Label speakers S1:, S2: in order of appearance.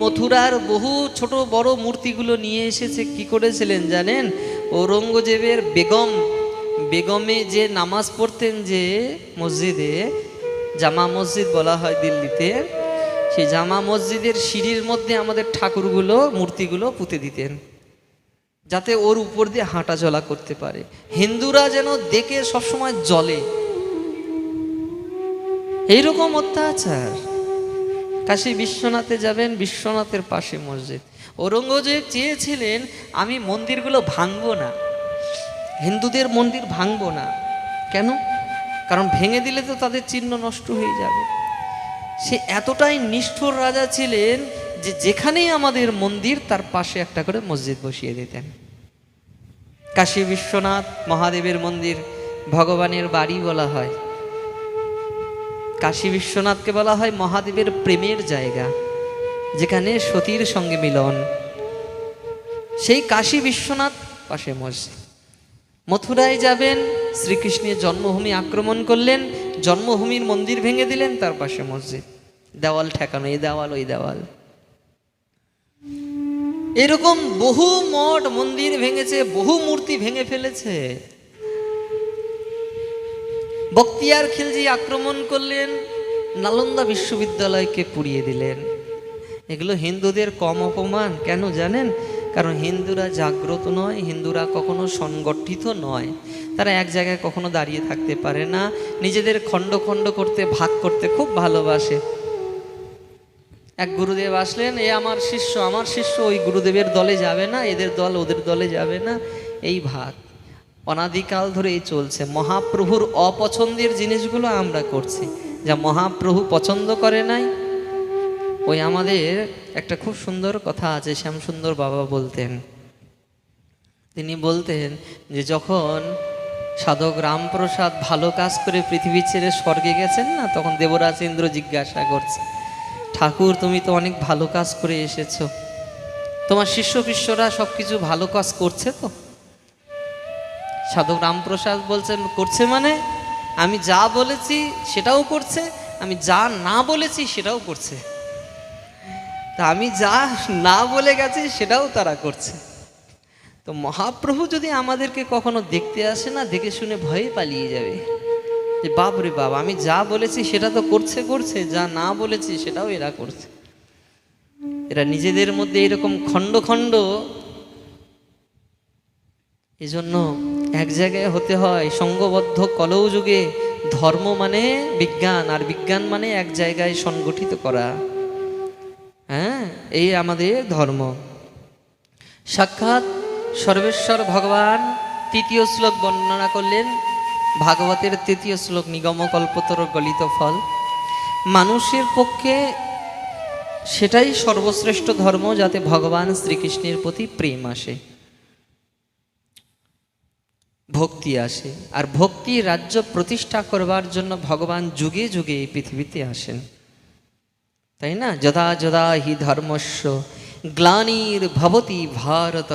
S1: মথুরার বহু ছোট বড় মূর্তিগুলো নিয়ে এসেছে। কি করেছিলেন জানেন? ঔরঙ্গজেবের বেগম, বেগমে যে নামাজ পড়তেন যে মসজিদে, জামা মসজিদ বলা হয় দিল্লিতে, সেই জামা মসজিদের সিঁড়ির মধ্যে আমাদের ঠাকুরগুলো, মূর্তিগুলো পুঁতে দিতেন, যাতে ওর উপর দিয়ে হাঁটা চলা করতে পারে। হিন্দুরা যেন দেখে সবসময় জলে এইরকম অত্যাচার। কাশী বিশ্বনাথে যাবেন, বিশ্বনাথের পাশে মসজিদ। ঔরঙ্গজেব চেয়েছিলেন, আমি মন্দিরগুলো ভাঙবো না। হিন্দুদের মন্দির ভাঙবো না। কেন? কারণ ভেঙে দিলে তো তাদের চিহ্ন নষ্ট হয়ে যাবে। সে এতটাই নিষ্ঠুর রাজা ছিলেন যে যেখানেই আমাদের মন্দির, তার পাশে একটা করে মসজিদ বসিয়ে দিতেন। কাশী বিশ্বনাথ মহাদেবের মন্দির ভগবানের বাড়ি বলা হয়। কাশী বিশ্বনাথকে বলা হয় মহাদেবের প্রেমের জায়গা, যেখানে সতীর সঙ্গে মিলন। সেই কাশী বিশ্বনাথ পাশে মসজিদ। মথুরায় যাবেন, শ্রীকৃষ্ণের জন্মভূমি আক্রমণ করলেন, জন্মভূমির মন্দির ভেঙে দিলেন, তার পাশে মসজিদ। দেওয়াল ঠেকানো, এই দেওয়াল, ওই দেওয়াল। এরকম বহু মঠ মন্দির ভেঙেছে, বহু মূর্তি ভেঙে ফেলেছে। বক্তিয়ার খিলজি আক্রমণ করলেন, নালন্দা বিশ্ববিদ্যালয়কে পুড়িয়ে দিলেন। এগুলো হিন্দুদের কম অপমান, কেন জানেন? কারণ হিন্দুরা জাগ্রত নয়, হিন্দুরা কখনো সংগঠিত নয়। তারা এক জায়গায় কখনো দাঁড়িয়ে থাকতে পারে না, নিজেদের খণ্ড খণ্ড করতে, ভাগ করতে খুব ভালোবাসে। এক গুরুদেব আসলেন, এ আমার শিষ্য আমার শিষ্য, ওই গুরুদেবের দলে যাবে না, এদের দল ওদের দলে যাবে না। এই ভাগ। অনাদিকাল ধরে এই চলছে। মহাপ্রভুর অপছন্দের জিনিসগুলো আমরা করছি। যা মহাপ্রভু পছন্দ করে নাই, ওই আমাদের একটা খুব সুন্দর কথা আছে, শ্যামসুন্দর বাবা বলতেন। তিনি বলতেন যে, যখন সাধক রামপ্রসাদ ভালো কাজ করে পৃথিবী ছেড়ে স্বর্গে গেছেন না, তখন দেবরাজ ইন্দ্র জিজ্ঞাসা করছে, ঠাকুর, তুমি তো অনেক ভালো কাজ করে এসেছ। তোমার শিষ্য শিষ্যরা সব কিছু ভালো কাজ করছে তো? সাধক রামপ্রসাদ বলছেন, করছে মানে? আমি যা বলেছি সেটাও করছে, আমি যা না বলেছি সেটাও করছে। তা আমি যা না বলে গেছি সেটাও তারা করছে। তো মহাপ্রভু যদি আমাদেরকে কখনো দেখতে আসে না, দেখে শুনে ভয়ে পালিয়ে যাবে। যে বাপ রে বাপ, আমি যা বলেছি সেটা তো করছে করছে, যা না বলেছি সেটাও এরা করছে। এরা নিজেদের মধ্যে এরকম খণ্ড খণ্ড এজন্য এক জায়গায় হতে হয়, সঙ্গবদ্ধ কলৌ যুগে ধর্ম মানে বিজ্ঞান, আর বিজ্ঞান মানে এক জায়গায় সংগঠিত করা। হ্যাঁ এই আমাদের ধর্ম। সাক্ষাৎ সর্বেশ্বর ভগবান তৃতীয় শ্লোক বর্ণনা করলেন, ভাগবতের তৃতীয় শ্লোক নিগম কল্পতর গলিত ফল। মানুষের পক্ষে সেটাই সর্বশ্রেষ্ঠ ধর্ম যাতে ভগবান শ্রীকৃষ্ণের প্রতি প্রেম আসে। ভক্তি আসে। আর ভক্তি রাজ্য প্রতিষ্ঠা করবার জন্য ভগবান যুগে যুগে এই পৃথিবীতে আসেন। তাই না? যদা যদা হি ধর্মস্য গ্লানির ভবতি ভারত।